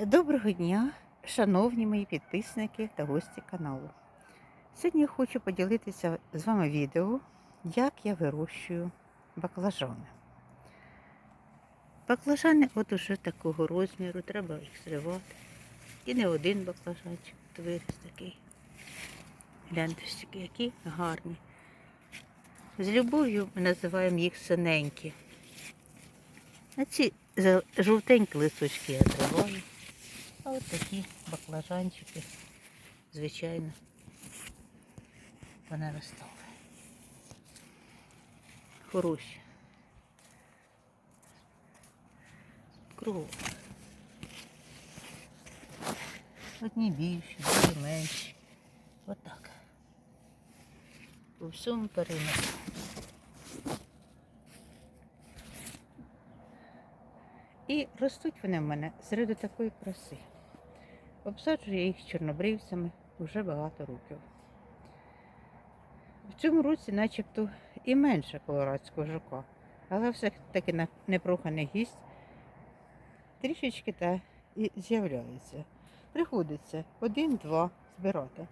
Доброго дня, шановні мої підписники та гості каналу. Сьогодні я хочу поділитися з вами відео, як я вирощую баклажани. Баклажани от уже такого розміру, треба їх зривати. І не один баклажанчик, виріс такий. Гляньте, які гарні. З любов'ю ми називаємо їх синенькі. А ці жовтенькі листочки я зриваю. А от такі баклажанчики, звичайно, понаростали. Хороші. Кругом. Одні більші, другі менші. Отак. По всьому периметру. І ростуть вони в мене серед такої краси. Обсаджую я їх чорнобривцями вже багато років. В цьому році начебто і менше колорадського жука, але все-таки непроханий гість трішечки та і з'являється. Приходиться один-два збирати.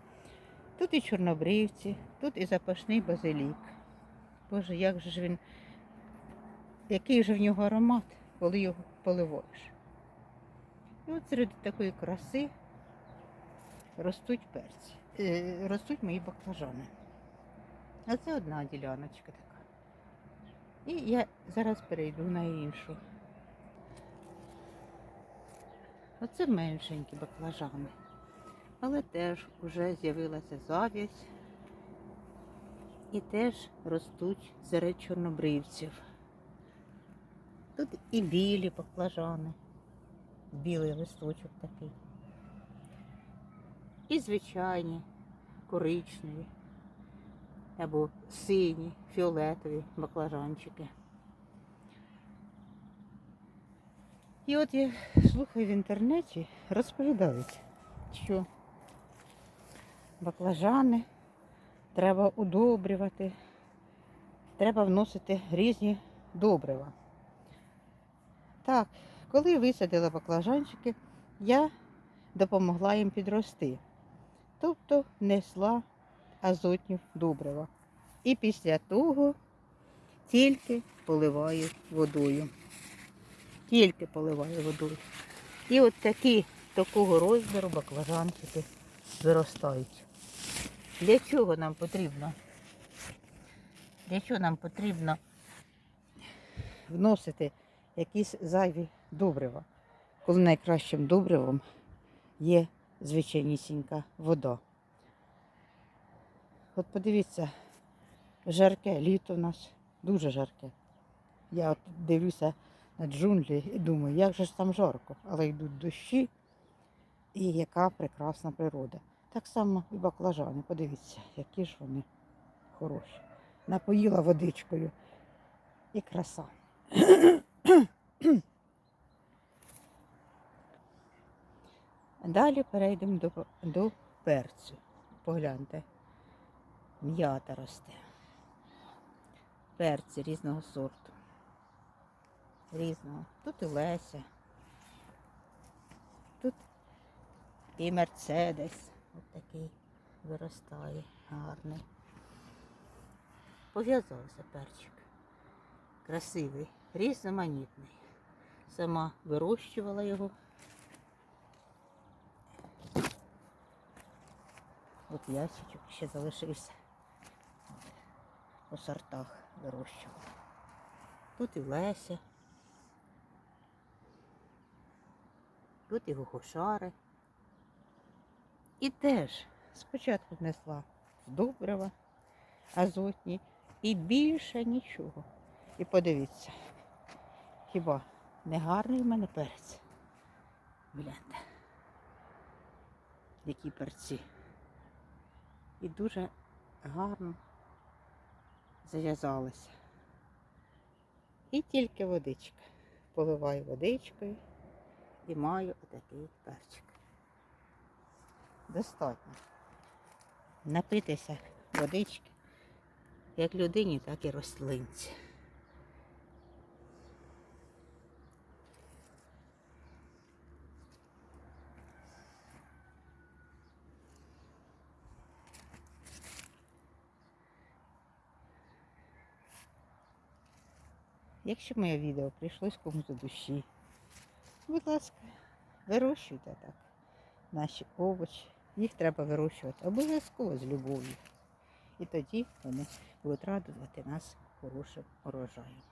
Тут і чорнобривці, тут і запашний базилік. Боже, як же ж він, який же в нього аромат, коли його поливаєш. І от серед такої краси ростуть перці, е, ростуть мої баклажани. А це одна діляночка така. І я зараз перейду на іншу. Оце меншенькі баклажани. Але теж вже з'явилася зав'язь і теж ростуть серед чорнобривців. Тут і білі баклажани, білий листочок такий. І звичайні, коричневі, або сині, фіолетові баклажанчики. І от я слухаю в інтернеті, розповідають, що баклажани треба удобрювати, треба вносити різні добрива. Так, коли висадила баклажанчики, я допомогла їм підрости. Тобто внесла азотні добрива. І після того тільки поливаю водою. Тільки поливаю водою. І от такі такого розміру баклажанчики виростають. Для чого нам потрібно? Для чого нам потрібно вносити якісь зайві добрива, коли найкращим добривом є звичайнісінька вода. От подивіться, жарке літо у нас дуже жарке. Я от дивлюся на джунглі і думаю, як же ж там жарко, але йдуть дощі і яка прекрасна природа. Так само і баклажани, подивіться, які ж вони хороші. Напоїла водичкою і краса. Далі перейдемо до, до перцю. Погляньте, м'ята росте. Перці різного сорту. Різного. Тут і Леся. Тут і Мерцедес. Ось такий виростає гарний. Пов'язався перчик. Красивий, різноманітний. Сама вирощувала його. От ясічок ще залишився. По сортах вирощувала. Тут і Леся. Тут і гухошари. І теж спочатку внесла добрива, азотні і більше нічого. І подивіться, хіба не гарний в мене перець? Гляньте, які перці. І дуже гарно зав'язалися. І тільки водичка. Поливаю водичкою і маю отакий перчик. Достатньо. Напитися водички як людині, так і рослинці. Якщо моє відео прийшлось комусь до душі, будь ласка, вирощуйте так наші овочі. Їх треба вирощувати обов'язково з любов'ю. І тоді вони будуть радувати нас хорошим урожаєм.